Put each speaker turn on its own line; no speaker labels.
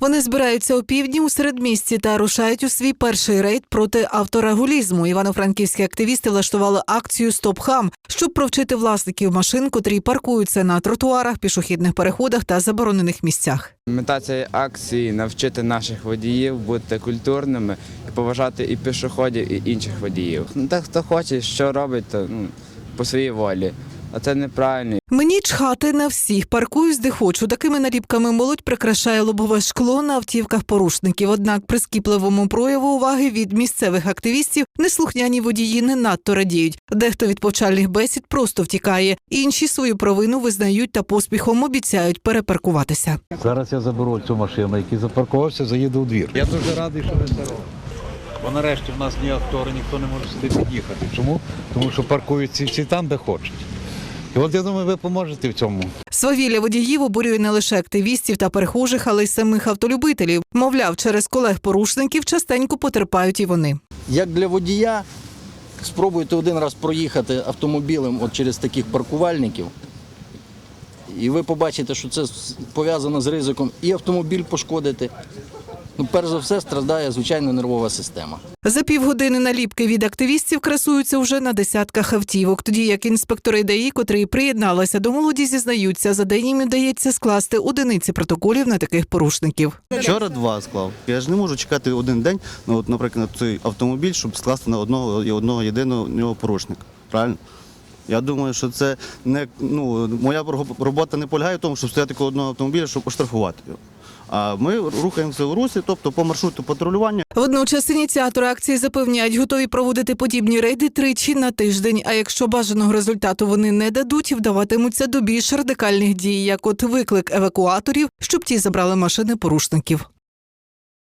Вони збираються у півдні у середмісті та рушають у свій перший рейд проти авторегулізму. Івано-франківські активісти влаштували акцію Стоп хам, щоб провчити власників машин, котрі паркуються на тротуарах, пішохідних переходах та заборонених місцях.
Мета цієї акції навчити наших водіїв бути культурними і поважати і пішоходів, і інших водіїв. Ну, хто хоче, що робить, то ну, по своїй волі. А це неправильно.
Мені чхати на всіх, паркуюсь де хочу. Такими наліпками молодь прикрашає лобове шкло на автівках порушників. Однак прискіпливому прояву уваги від місцевих активістів неслухняні водії не надто радіють. Дехто від повчальних бесід просто втікає. Інші свою провину визнають та поспіхом обіцяють перепаркуватися.
Зараз я заберу цю машину, який запаркувався, заїду у двір. Я дуже радий, що ви це робите. Бо нарешті в нас ні актори, ніхто не може сюди під'їхати. Чому? Тому що паркуються всі там, де хочуть. І от я думаю, ви поможете в цьому.
Свавілля водіїв обурює не лише активістів та перехожих, але й самих автолюбителів. Мовляв, через колег-порушників частенько потерпають і вони.
Як для водія, спробуйте один раз проїхати автомобілем от через таких паркувальників, і ви побачите, що це пов'язано з ризиком і автомобіль пошкодити. Ну, перш за все, страждає звичайно нервова система.
За півгодини наліпки від активістів красуються вже на десятках автівок. Тоді як інспектори ДАІ, котрі приєдналися до молоді, зізнаються, за день їм вдається скласти одиниці протоколів на таких порушників.
Вчора два склав. Я ж не можу чекати один день, ну, от, наприклад, цей автомобіль, щоб скласти на одного і одного єдиного нього порушника. Правильно? Я думаю, що це не ну, моя робота не полягає в тому, щоб стояти коло одного автомобіля, щоб оштрафувати його. А ми рухаємося у русі, тобто по маршруту патрулювання.
Водночас ініціатори акції запевняють, готові проводити подібні рейди тричі на тиждень. А якщо бажаного результату вони не дадуть, вдаватимуться до більш радикальних дій, як от виклик евакуаторів, щоб ті забрали машини порушників.